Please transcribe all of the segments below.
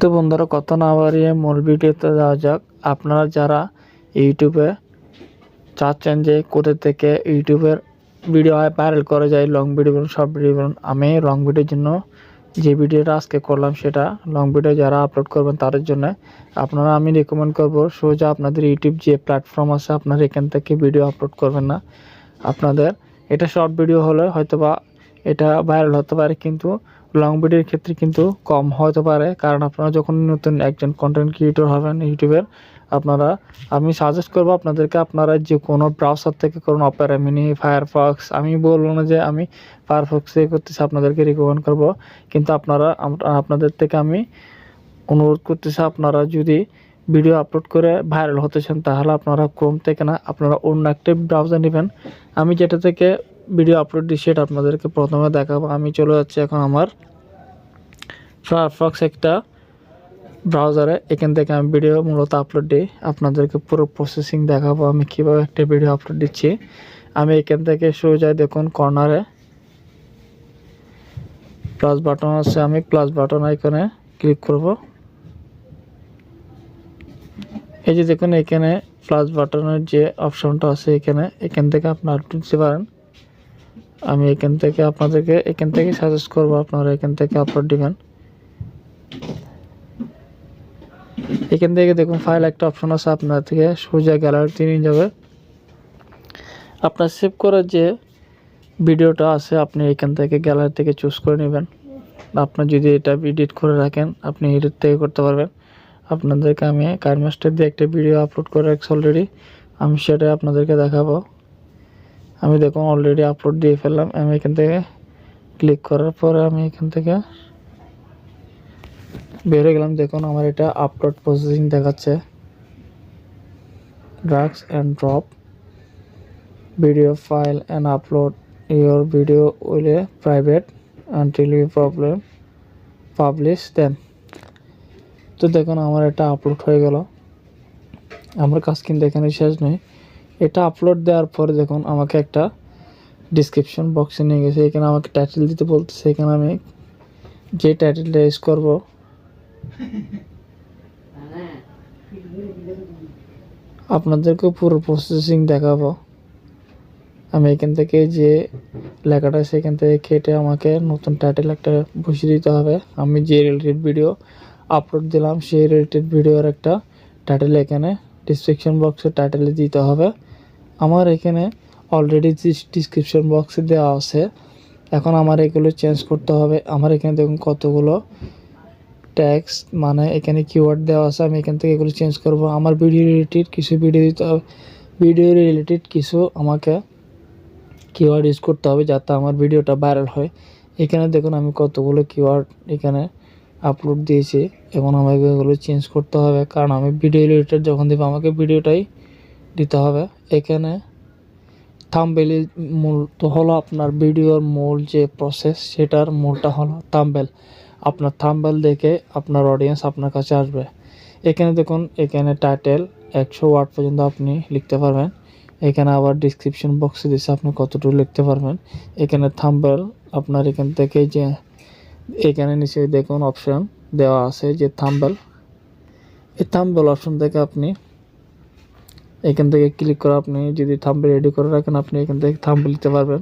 তো বন্ধুরা কত না বাড়িয়ে মূল ভিডিওতে যাওয়া যাক। আপনারা যারা ইউটিউবে চাচ্ছেন যে কোথা থেকে ইউটিউবের ভিডিও ভাইরাল করা যায় লং ভিডিও বলুন শর্ট ভিডিও বলুন, আমি লং ভিডিওর জন্য যে ভিডিওটা আজকে করলাম সেটা লং ভিডিও যারা আপলোড করবেন তাদের জন্য আপনারা আমি রেকমেন্ড করব সোজা আপনাদের ইউটিউব যে প্ল্যাটফর্ম আছে আপনারা এখান থেকে ভিডিও আপলোড করবেন না। আপনাদের এটা শর্ট ভিডিও হলে হয়তো বা এটা ভাইরাল হতে পারে, কিন্তু লং ভিডিওর ক্ষেত্রে কিন্তু কম হতে পারে। কারণ আপনারা যখন নতুন একজন কন্টেন্ট ক্রিয়েটর হবেন ইউটিউবের, আপনারা, আমি সাজেস্ট করব আপনাদেরকে আপনারা যে কোনো ব্রাউজার থেকে করুন অপেরা মিনি ফায়ারফক্স আমি বলব না যে আমি ফায়ারফক্সে করতেছি, আপনাদেরকে রিকমেন্ড করব। কিন্তু আপনারা আপনাদের থেকে আমি অনুরোধ করতেছি, আপনারা যদি ভিডিও আপলোড করে ভাইরাল হতে চান, তাহলে আপনারা ক্রোম থেকে না, আপনারা অন্য একটা ব্রাউজার নেবেন। আমি যেটা থেকে ভিডিও আপলোড সেটা আপনাদেরকে প্রথমে দেখাবো। আমি চলে যাচ্ছি এখন আমার ফায়ারফক্স একটা ব্রাউজারে এখান থেকে আমি ভিডিও মূলত আপলোড দিই। আপনাদেরকে পুরো প্রসেসিং দেখাবো আমি কীভাবে একটা ভিডিও আপলোড দিচ্ছি। আমি এখান থেকে সোজা দেখুন কর্নারে প্লাস বাটন আছে আমি প্লাস বাটন আইকনে ক্লিক করব। এই যে দেখুন, এখানে প্লাস বাটনের যে অপশনটা আছে এখানে, এখান থেকে আপনার দিতে পারেন। আমি এখান থেকে আপনাদেরকে, এখান থেকে সাজেস্ট করব আপনারা এখান থেকে আপলোড দিবেন। এখান থেকে দেখুন ফাইল একটা অপশন আছে আপনার থেকে, সোজা গ্যালারিতে নিয়ে যাবে। আপনার সেভ করার যে ভিডিওটা আছে, আপনি এখান থেকে গ্যালারি থেকে চুজ করে নেবেন। আপনার যদি এটা এডিট করে রাখেন, আপনি এডিট থেকে করতে পারবেন। আপনাদেরকে আমি কারমাস্টার দিয়ে একটা ভিডিও আপলোড করে রাখছি অলরেডি আমি সেটা আপনাদেরকে দেখাবো। আমি দেখুন অলরেডি আপলোড দিয়ে ফেললাম। আমি এখান থেকে ক্লিক করার পরে আমি এখান থেকে বেরিয়ে গেলাম। দেখুন আমার এটা আপলোড প্রসেসিং দেখাচ্ছে। Drags and drop video file and upload your video will private until you problem publish then তো দেখুন আমার এটা আপলোড হয়ে গেল। আমার কাজ কিন্তু এখানে শেষ নেই এটা আপলোড দেওয়ার পরে দেখুন, আমাকে একটা ডিসক্রিপশন বক্সে নিয়ে গেছে। এখানে আমাকে টাইটেল দিতে বলতেছে, এখানে আমি যে টাইটেলটা ইউজ করব। আপনাদেরকে পুরো প্রসেসিং দেখাবো। আমি এখান থেকে যে লেখাটা সেখান থেকে কেটে আমাকে নতুন টাইটেল একটা বসিয়ে দিতে হবে। আমি যে রিলেটেড ভিডিও আপলোড দিলাম, সেই রিলেটেড ভিডিওর একটা টাইটেল এখানে ডিসক্রিপশন বক্সে টাইটেলে দিতে হবে। আমার এখানে অলরেডি ডিসক্রিপশন বক্সে দেওয়া আছে। এখন আমার এগুলো চেঞ্জ করতে হবে। আমার এখানে দেখুন কতগুলো ট্যাক্স মানে এখানে কিওয়ার্ড দেওয়া আছে। আমি এখান থেকে এগুলো চেঞ্জ করব। আমার ভিডিও রিলেটেড কিছু ভিডিও দিতে হবে। ভিডিও রিলেটেড কিছু আমাকে কিওয়ার্ড ইউজ করতে হবে যাতে আমার ভিডিওটা ভাইরাল হয়। এখানে দেখুন আমি কতগুলো কিওয়ার্ড এখানে আপলোড দিয়েছি। এবং আমাকে এগুলো চেঞ্জ করতে হবে। কারণ আমি ভিডিও রিলেটেড যখন দেবো, আমাকে ভিডিওটাই দিতে হবে। এখানে থাম্বেল মূল তো হলো আপনার ভিডিওর মূল যে প্রসেস সেটার মূলটা হলো থাম্বেল আপনার থাম্বেল দেখে আপনার অডিয়েন্স আপনার কাছে আসবে। এখানে দেখুন, এখানে টাইটেল একশো ওয়ার্ড পর্যন্ত আপনি লিখতে পারবেন। এখানে আবার ডিসক্রিপশন বক্সে দিচ্ছে আপনি কতটুকু লিখতে পারবেন। এখানে থাম্বেল আপনার এখান থেকে যে, এখানে নিচে দেখুন অপশান দেওয়া আছে যে থাম্বেল এই থাম্বেল অপশন থেকে আপনি এখান থেকে ক্লিক করে আপনি যদি থাম্বেল রেডি করে রাখেন, আপনি এখান থেকে থাম্বেল দিতে পারবেন।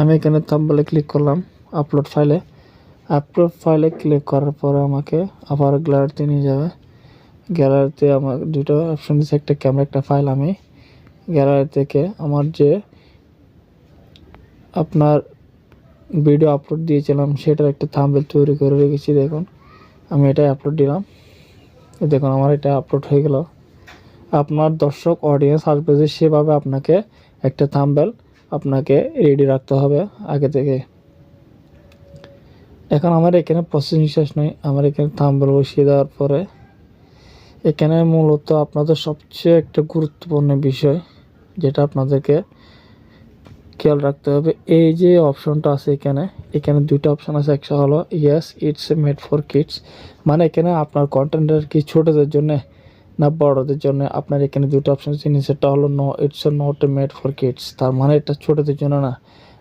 আমি এখানে থাম্বেলে ক্লিক করলাম আপলোড ফাইলে আপলোড ফাইলে ক্লিক করার পরে আমাকে আবার গ্যালারিতে নিয়ে যাবে। গ্যালারিতে আমার দুটো অপশন দিচ্ছে একটা ক্যামেরা একটা ফাইল আমি গ্যালারি থেকে আমার যে আপনার ভিডিও আপলোড দিয়েছিলাম, সেটার একটা থাম্বেল তৈরি করে রেখেছি, দেখুন। আমি এটাই আপলোড দিলাম। দেখুন, আমার এটা আপলোড হয়ে গেল। আপনার দর্শক অডিয়েন্স আসবে যে সেভাবে আপনাকে একটা থাম্বেল আপনাকে রেডি রাখতে হবে আগে থেকে। এখন আমার এখানে প্রসেসিং শেষ নয় আমার এখানে থাম্বেল বসিয়ে দেওয়ার পরে এখানে মূলত আপনাদের সবচেয়ে একটা গুরুত্বপূর্ণ বিষয়, যেটা আপনাদেরকে খেয়াল রাখতে হবে। এই যে অপশনটা আছে এখানে এখানে দুইটা অপশন আছে। একটা হলো yes it's made for kids মানে এখানে আপনার কন্টেন্টের কি ছোটোদের জন্য না বড়দের জন্য? আপনার এখানে দুটো অপশন নিচেরটা হলো no it's not made for kids তার মানে এটা ছোটোদের জন্য না।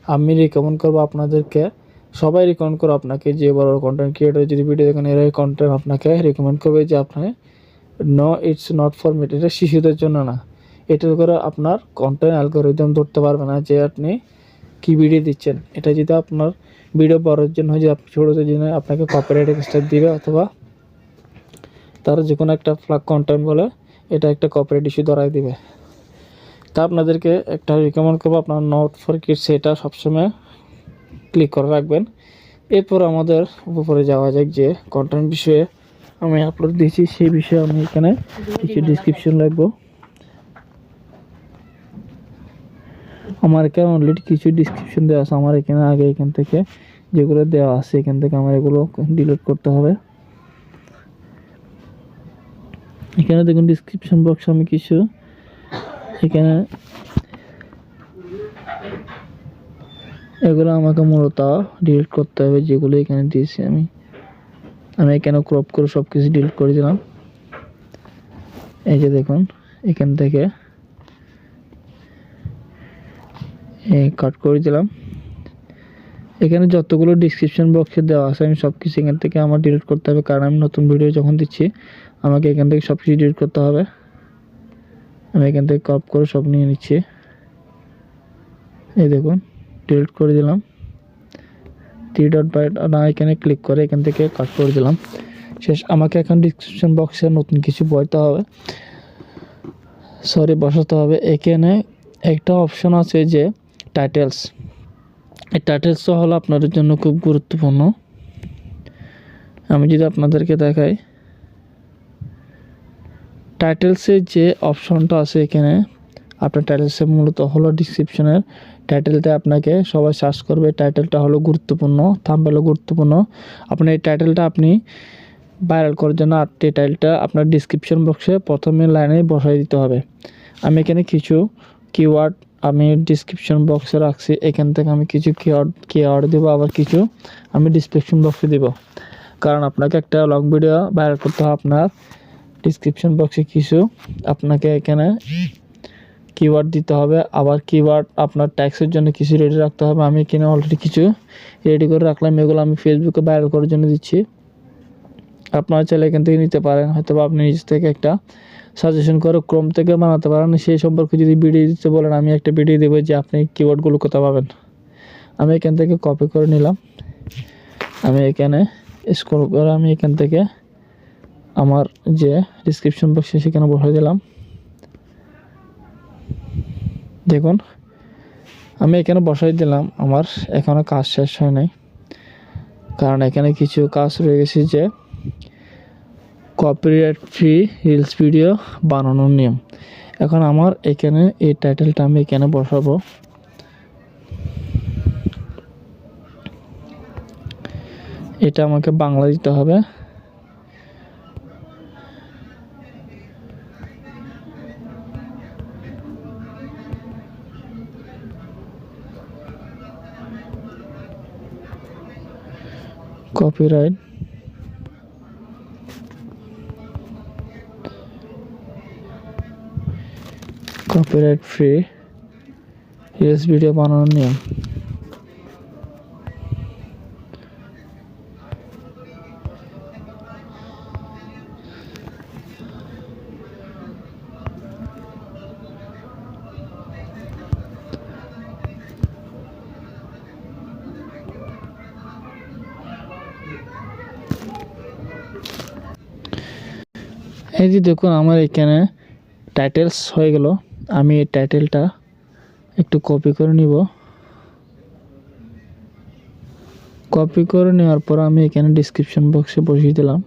আমি রিকমেন্ড করব আপনাদেরকে, সবাই রিকমেন্ড করব আপনাকে যে বড় কন্টেন্ট ক্রিয়েটর যদি ভিডিও দেখেন এরা কন্টেন্ট আপনাকে রিকমেন্ড করবে যে আপনি no it's not for made এটা শিশুদের জন্য না। এটা করে আপনার কন্টেন্ট অ্যালগোরিদম ধরতে পারবে না যে আপনি কী ভিডিও দিচ্ছেন। এটা যদি আপনার ভিডিও বড়োর জন্য হয়, যে আপনি ছোটোদের জন্য আপনাকে কপিরাইট এক্সট্রা দিবে অথবা তারা যে কোনো একটা ফ্লাগ কন্টেন্ট বলে, এটা একটা কপিরাইট ইস্যু ধরাই দিবে। তা আপনাদেরকে একটা রিকমেন্ড করব, আপনার নট ফর কিডস এটা সবসময় ক্লিক করে রাখবেন। এরপর আমাদের উপরে যাওয়া যাক যে কন্টেন্ট বিষয়ে আমি আপলোড দিয়েছি, সেই বিষয়ে আমি এখানে কিছু ডিসক্রিপশন রাখব। আমার এখানে অলরেডি কিছু ডিসক্রিপশন দেওয়া আছে আমার এখানে, আগে এখান থেকে যেগুলো দেওয়া আছে, এখান থেকে আমার এগুলো ডিলিট করতে হবে। এখানে দেখুন ডিসক্রিপশন বক্স আমি কিছু, এখানে এগুলো আমাকে মূলত ডিলিট করতে হবে, যেগুলো এখানে দিয়েছি আমি। আমি এখানে ক্রপ করে সব কিছু ডিলিট করে দিলাম। এই যে দেখুন, এখান থেকে কাট করে দিলাম। এখানে যতগুলো ডিসক্রিপশন বক্সে দেওয়া আছে, আমি সব কিছু এখান থেকে আমার ডিলিট করতে হবে, কারণ আমি নতুন ভিডিও যখন দিচ্ছি, আমাকে এখান থেকে সব কিছু ডিলিট করতে হবে। আমি এখান থেকে কপ করে সব নিয়ে নিচ্ছি। এই দেখুন ডিলিট করে দিলাম। থ্রি ডট বাই না, এখানে ক্লিক করে এখান থেকে কাট করে দিলাম। শেষ, আমাকে এখন ডিসক্রিপশন বক্সে নতুন কিছু বইতে হবে। সরি বসাতে হবে। এখানে একটা অপশন আছে যে টাইটেলস এই টাইটেলসটা হলো আপনাদের জন্য খুব গুরুত্বপূর্ণ। আমি যদি আপনাদেরকে দেখাই। টাইটেলসের যে অপশনটা আছে এখানে, আপনার টাইটেলসে মূলত হলো ডিসক্রিপশনের টাইটেলটা আপনাকে সবাই সার্চ করবে টাইটেলটা হলো গুরুত্বপূর্ণ থাম্বেলও গুরুত্বপূর্ণ। আপনার এই টাইটেলটা আপনি ভাইরাল করার জন্য এই টাইটেলটা আপনার ডিসক্রিপশন বক্সে প্রথমে লাইনে বসাই দিতে হবে। আমি এখানে কিছু কিওয়ার্ড আমি ডিসক্রিপশন বক্সে রাখছি, এখান থেকে আমি কিছু কিওয়ার্ড কিওয়ার্ড দেবো, আবার কিছু আমি ডিসক্রিপশন বক্সে দেব। কারণ আপনাকে একটা লং ভিডিও ভাইরাল করতে হবে আপনার ডিসক্রিপশন বক্সে কিছু। আপনাকে এখানে কিওয়ার্ড দিতে হবে, আবার কিওয়ার্ড আপনার ট্যাক্সের জন্য কিছু রেডি রাখতে হবে। আমি এখানে অলরেডি কিছু রেডি করে রাখলাম, এগুলো আমি ফেসবুকে ভাইরাল করার জন্য দিচ্ছি। আপনারা চাইলে এখান থেকে নিতে পারেন হয়তো আপনি নিজ থেকে একটা সাজেশন করে ক্রম থেকে বানাতে পারেন। সেই সম্পর্কে যদি ভিডিও দিতে বলেন, আমি একটা ভিডিও দেবো যে আপনি কিওয়ার্ডগুলো কোথাও পাবেন। আমি এখান থেকে কপি করে নিলাম। আমি এখানে স্ক্রল করে আমি এখান থেকে আমার যে ডিসক্রিপশন বক্সে সেখানে বসে দিলাম। দেখুন, আমি এখানে বসাই দিলাম, আমার এখনও কাজ শেষ হয় নাই। কারণ এখানে কিছু কাজ রয়ে গেছে যে কপিরাইট ফ্রি রিলস ভিডিও বানানোর নিয়ম। এখন আমার এখানে এই টাইটেলটা আমি এখানে বসাবো। এটা আমাকে বাংলা দিতে হবে। Copyright copyright free reels video বানানোর নিয়ম। এই যে দেখুন আমার এখানে টাইটেলস হয়ে গেল। আমি এই টাইটেলটা একটু কপি করে নিব। কপি করে নেওয়ার পর আমি এখানে ডিসক্রিপশন বক্সে বসিয়ে দিলাম।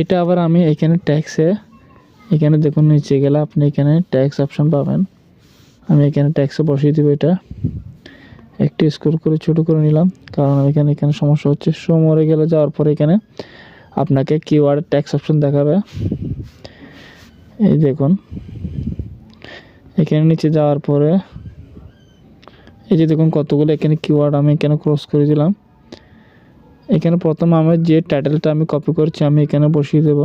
এটা আবার আমি এখানে ট্যাক্সে এখানে দেখুন নিচে গেলে আপনি এখানে ট্যাক্স অপশন পাবেন। আমি এখানে ট্যাক্সে বসিয়ে দেবো এটা। একটু স্কোর করে ছোটো করে নিলাম, কারণ এখানে এখানে সমস্যা হচ্ছে। শো মরে গেলে যাওয়ার পরে এখানে আপনাকে কিওয়ার্ড ট্যাক্স অপশন দেখাবে। এই দেখুন। এখানে নিচে যাওয়ার পরে, এই যে দেখুন কতগুলো এখানে কিওয়ার্ড আমি এখানে ক্রস করে দিলাম। এখানে প্রথম আমার যে টাইটেলটা আমি কপি করছি, আমি এখানে বসিয়ে দেব।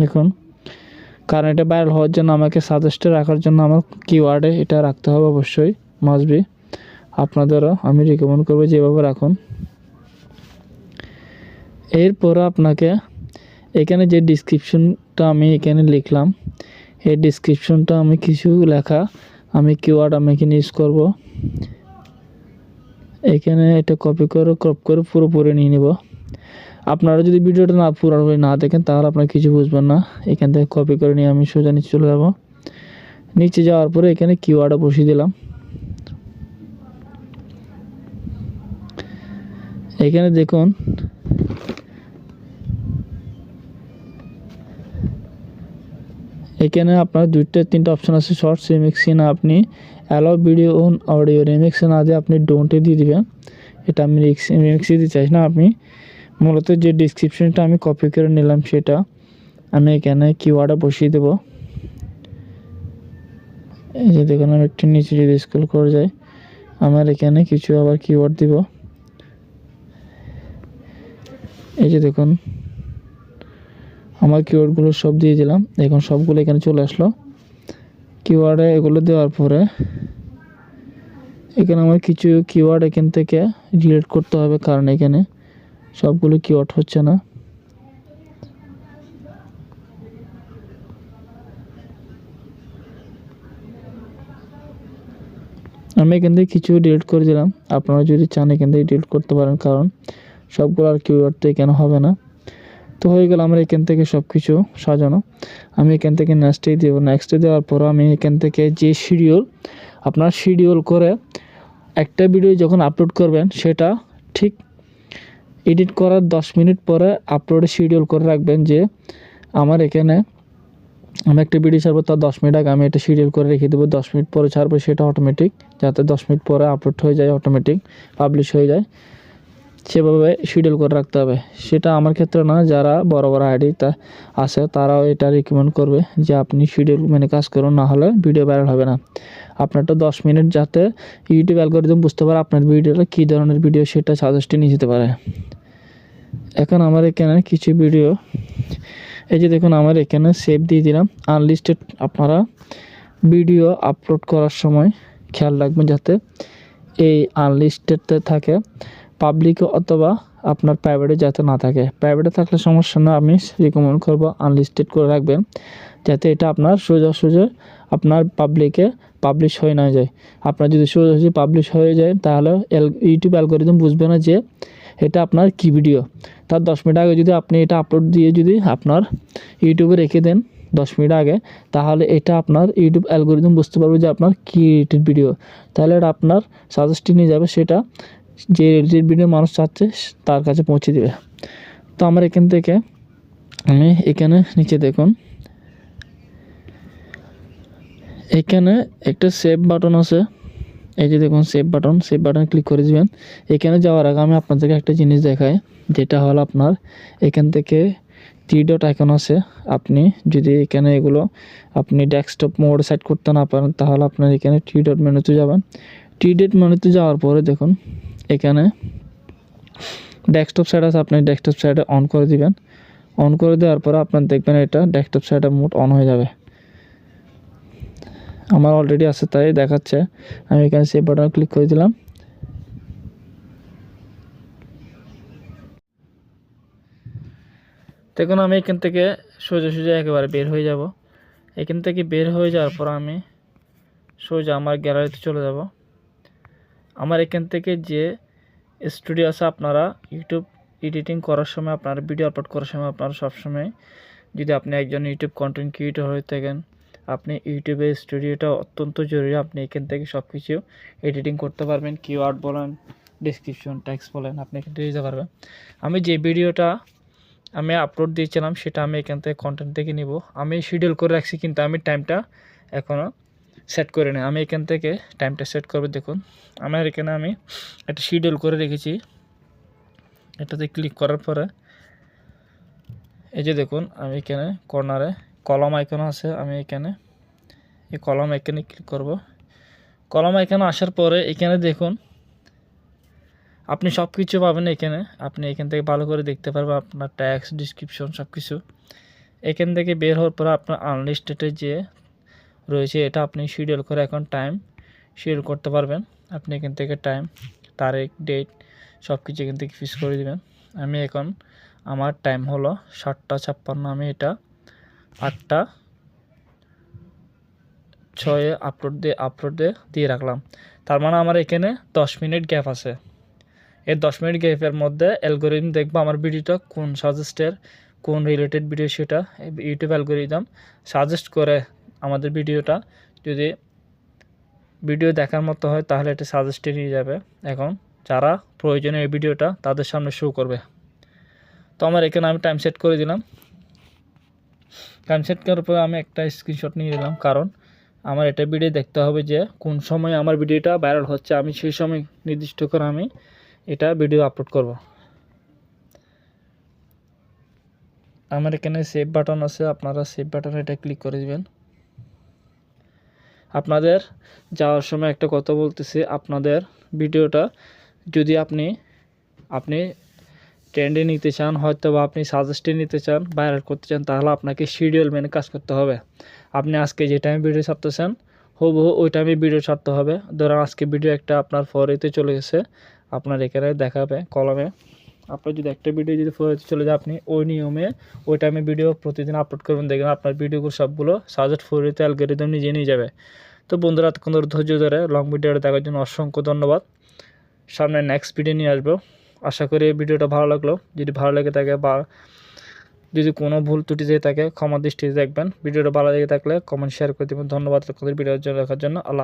দেখুন। কারণ এটা ভাইরাল হওয়ার জন্য আমাকে সাজেস্টে রাখার জন্য আমার কিওয়ার্ডে এটা রাখতে হবে অবশ্যই মাসবি আপনাদেরও আমি রিকমেন্ড করব যেভাবে রাখুন। এরপর আপনাকে এখানে যে ডিসক্রিপশনটা আমি এখানে লিখলাম, এই ডিসক্রিপশনটা আমি কিছু লেখা আমি কিওয়ার্ড আমি এখানে ইউজ করব। এখানে এটা কপি করে ক্রপ করে পুরোপুরি নিয়ে নেব। আপনারা যদি ভিডিওটা না পুরোপুরি না দেখেন, তাহলে আপনারা কিছু বুঝবেন না। এখান থেকে কপি করে নিয়ে আমি সোজা নিচে চলে যাব। নিচে যাওয়ার পরে এখানে কিওয়ার্ডে বসিয়ে দিলাম। এখানে দেখুন। এখানে আপনার দুইটা, তিনটা অপশান আছে শর্টস রিমিক্সে না আপনি অ্যালাউ ভিডিও অন অডিও রিমিক্সে না দিয়ে আপনি ডোন্টে দিয়ে দিবেন। এটা আমি রিমিক্সে দিতে চাই না আপনি মূলত যে ডিসক্রিপশনটা আমি কপি করে নিলাম সেটা আমি এখানে কিওয়ার্ডে বসিয়ে দেব। এই যে দেখুন, আমি একটু নিচে যদি স্কুল করে যাই, আমার এখানে কিছু আবার কিওয়ার্ড দিব। এই যে দেখুন, আমার কিওয়ার্ডগুলো সব দিয়ে দিলাম। এখন সবগুলো এখানে চলে আসলো। কিওয়ার্ডে এগুলো দেওয়ার পরে এখানে আমার কিছু কিওয়ার্ড এখান থেকে ডিলিট করতে হবে, কারণ এখানে সবগুলো কিওয়ার্ড হচ্ছে না। আমি এখান থেকে কিছু ডিলিট করে দিলাম। আপনারা যদি চান এখান থেকে ডিলিট করতে পারেন, কারণ সবগুলো আর কিওয়ার্ড তো এখানে হবে না? তো হয়ে গেল আমার এখান থেকে সব কিছু সাজানো। আমি এখান থেকে নেক্সটে দেবো। নেক্সটে দেওয়ার পর আমি এখান থেকে যে শিডিউল আপনার শিডিউল করে একটা ভিডিও যখন আপলোড করবেন, সেটা ঠিক এডিট করার দশ মিনিট পরে আপলোডে শিডিউল করে রাখবেন যে আমার এখানে আমি একটা ভিডিও ছাড়বো, তার দশ মিনিট আগে আমি এটা শিডিউল করে রেখে দেবো। দশ মিনিট পরে ছাড়বো, সেটা অটোমেটিক যাতে দশ মিনিট পরে আপলোড হয়ে যায় অটোমেটিক পাবলিশ হয়ে যায়। সেভাবে শিডিউল করে রাখতে হবে। সেটা আমার ক্ষেত্রে না, যারা বড় বড় আইডি তা আছে, তারাও এটা রিকমেন্ড করবে যে আপনি শিডিউল মেনে কাজ করুন, না হলে ভিডিও ভাইরাল হবে না। আপনারটা দশ মিনিট যাতে ইউটিউব অ্যালগোরিদম বুঝতে পারে আপনার ভিডিওটা কী ধরনের ভিডিও সেটা সাজেস্টে নিয়ে যেতে পারে। এখন আমার এখানে কিছু ভিডিও এই যে দেখুন আমার এখানে সেভ দিয়ে দিলাম। আনলিস্টেড আপনারা ভিডিও আপলোড করার সময় খেয়াল রাখবেন যাতে এই আনলিস্টেডতে থাকে। পাবলিকে অথবা আপনার প্রাইভেটে যাতে না থাকে। প্রাইভেটে থাকলে সমস্যা না, আমি রিকমেন্ড করব আনলিস্টেড করে রাখবেন, যাতে এটা আপনার সোজা সোজা আপনার পাবলিকে পাবলিশ হয়ে না যায়। আপনার যদি সোজা সোজা পাবলিশ হয়ে যায়, তাহলে ইউটিউব অ্যালগোরিদম বুঝবে না যে এটা আপনার কি ভিডিও তার দশ মিনিট আগে যদি আপনি এটা আপলোড দিয়ে যদি আপনার ইউটিউবে রেখে দেন দশ মিনিট আগে, তাহলে এটা আপনার ইউটিউব অ্যালগোরিদম বুঝতে পারবে যে আপনার কী ভিডিও তাহলে এটা আপনার সাজেস্টে নিয়ে যাবে সেটা যে রিলেটেড ভিডিও মানুষ চাচ্ছে, তার কাছে পৌঁছে দেবে। তো আমার এখান থেকে আমি এখানে নিচে দেখুন। এখানে একটা সেভ বাটন আছে। এই যে দেখুন save button save button click করে দিবেন। এখানে যাওয়ার আগে আমি আপনাদেরকে একটা জিনিস দেখাই, যেটা হলো আপনার এখান থেকে থ্রি ডট আইকন আছে। আপনি যদি এখানে এগুলো আপনি ডেস্কটপ মোড সেট করতে না পারেন, তাহলে আপনার এখানে থ্রি ডট মেনুতে যাবেন। থ্রি ডট মেনুতে যাওয়ার পরে দেখুন এখানে ডেস্কটপ সাইড আছে, আপনি ডেস্কটপ সাইডে অন করে দিবেন। অন করে দেওয়ার পরে আপনার দেখবেন এটা ডেস্কটপ সাইডে মোড অন হয়ে যাবে। আমার অলরেডি আছে, তাই দেখাচ্ছে। আমি এখানে সেভ বাটন ক্লিক করে দিলাম। দেখুন, আমি এখান থেকে সোজা সোজা একেবারে বের হয়ে যাব। এখান থেকে বের হয়ে যাওয়ার পর আমি সোজা আমার গ্যালারিতে চলে যাব। আমার এখান থেকে যে স্টুডিও আছে আপনারা ইউটিউব এডিটিং করার সময়, আপনার ভিডিও আপলোড করার সময় আপনারা সবসময় যদি আপনি একজন ইউটিউব কন্টেন্ট ক্রিয়েটর হয়ে থাকেন, আপনি ইউটিউবে স্টুডিওটা অত্যন্ত জরুরি। আপনি এখান থেকে সব কিছু এডিটিং করতে পারবেন। কিওয়ার্ড বলেন ডিসক্রিপশন ট্যাক্স বলেন, আপনি এখান থেকে দিতে পারবেন। আমি যে ভিডিওটা আমি আপলোড দিয়েছিলাম, সেটা আমি এখান থেকে কন্টেন্ট থেকে নিব। আমি শিডিউল করে রাখছি, কিন্তু আমি টাইমটা এখনও সেট করে নিই। আমি এখান থেকে টাইমটা সেট করব, দেখুন। আমার এখানে আমি একটা শিডিউল করে রেখেছি। এটাতে ক্লিক করার পরে, এই যে দেখুন, আমি এখানে কর্নারে কলম আইকন আছে, আমি এখানে এই কলম আইকনে ক্লিক করব। কলম এখানে আসার পরে এখানে দেখুন, আপনি সব কিছু পাবেন এখানে। আপনি এখান থেকে ভালো করে দেখতে পারবেন আপনার ট্যাক্স ডিসক্রিপশন সব কিছু এখান থেকে বের হওয়ার পরে আপনার আনলিস্টেডে যে রয়েছে, এটা আপনি শিডিউল করে এখন টাইম শিডিউল করতে পারবেন। আপনি এখান থেকে টাইম তারিখ ডেট সব কিছু এখান থেকে ফিক্স করে দিবেন। আমি এখন, আমার টাইম হলো সাতটা ছাপ্পান্ন, আমি এটা আটটা ছয়ে আপলোড দিয়ে আপলোড দিয়ে দিয়ে রাখলাম। তার মানে আমার এখানে দশ মিনিট গ্যাপ আছে। এই দশ মিনিট গ্যাপের মধ্যে অ্যালগোরিদম দেখব আমার ভিডিওটা কোন সাজেস্টের কোন রিলেটেড ভিডিও সেটা ইউটিউব অ্যালগোরিদম সাজেস্ট করে আমাদের ভিডিওটা। যদি ভিডিও দেখার মতো হয়, তাহলে এটা সাজেস্টে নিয়ে যাবে। এখন যারা প্রয়োজনে এই ভিডিওটা তাদের সামনে শো করবে। তো আমার এখানে আমি টাইম সেট করে দিলাম। টাইম সেট করার পরে আমি একটা স্ক্রিনশট নিয়ে নিলাম। কারণ আমার এটা ভিডিও দেখতে হবে যে কোন সময় আমার ভিডিওটা ভাইরাল হচ্ছে। আমি সেই সময় নির্দিষ্ট করে আমি এটা ভিডিও আপলোড করব। আমার এখানে সেভ বাটন আছে। আপনারা সেভ বাটনে এটা ক্লিক করে দিবেন। আপনাদের যাওয়ার সময় একটা কথা বলতেছি, আপনাদের ভিডিওটা যদি আপনি আপনি ট্রেন্ডে নিতে চান হয়তো বা আপনি সাজেস্টে নিতে চান ভাইরাল করতে চান, তাহলে আপনাকে শিডিউল মেনে কাজ করতে হবে। আপনি আজকে যে টাইমে ভিডিও ছাড়তেছেন, হুবহু ওই টাইমে ভিডিও ছাড়তে হবে। ধরুন আজকে ভিডিও একটা আপনার ফরেতে চলে গেছে, আপনার এখানে দেখাবে কলমে আপনার যদি একটা ভিডিও যদি চলে যায় আপনি, ওই নিয়মে ওই টাইমে ভিডিও প্রতিদিন আপলোড করবেন। দেখবেন আপনার ভিডিওগুলো সবগুলো সাজেস্ট ফরিতে অ্যালগোরিদম নিজে নিয়ে যাবে। তো বন্ধুরা, এতক্ষণ ধরে ধৈর্য ধরে লং ভিডিওটা দেখার জন্য অসংখ্য ধন্যবাদ। সামনে নেক্সট ভিডিও নিয়ে আসব। আশা করি এই ভিডিওটা ভালো লাগল। যদি ভালো লেগে থাকে বা যদি কোনো ভুল ত্রুটি যেয়ে থাকে, ক্ষমা দৃষ্টিতে দেখবেন। ভিডিওটা ভালো লেগে থাকলে কমেন্ট শেয়ার করে দেবেন। ধন্যবাদ জন্য দেখার জন্য। আল্লাহ